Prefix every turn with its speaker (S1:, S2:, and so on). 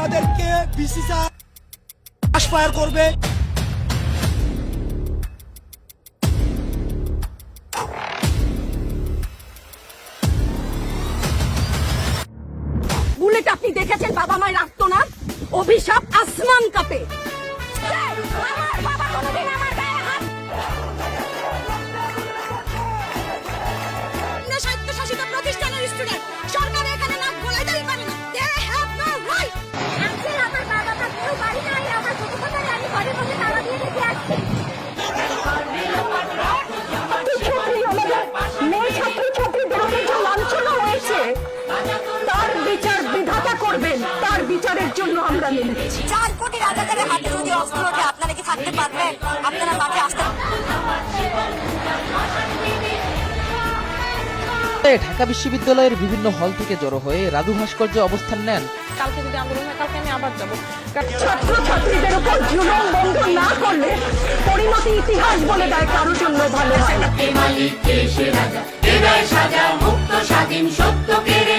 S1: তাদেরকে ফায়ার করবে।
S2: বুলেট আপনি দেখেছেন বাবা মায়ের রাখতো না অভিশাপ আসমান কাপে। আমার বাবা কোনোদিন আমার বিচারের জন্য আমরা নেমেছি। চার কোটি রাজাকারের হাতে যদি অস্ত্র ওঠে আপনারা কি থাকতে পারবেন? আপনারা মাঠে আসতে
S3: ঢাকা বিশ্ববিদ্যালয়ের বিভিন্ন হল থেকে জড়ো হয়ে রাধু ভাস্কর্য অবস্থান নেন।
S4: কালকে যদি আন্দোলন হয় কালকে আমি আবার যাব।
S2: ছাত্রছাত্রীদের উপর জুলুম বন্ধ না করলে পরিণতি ইতিহাস বলে দেয় কারোর জন্য ভালো হয় না।
S5: মালিক দেশে রাজা হৃদয় সাজা মুক্ত স্বাধীন সত্য কেড়ে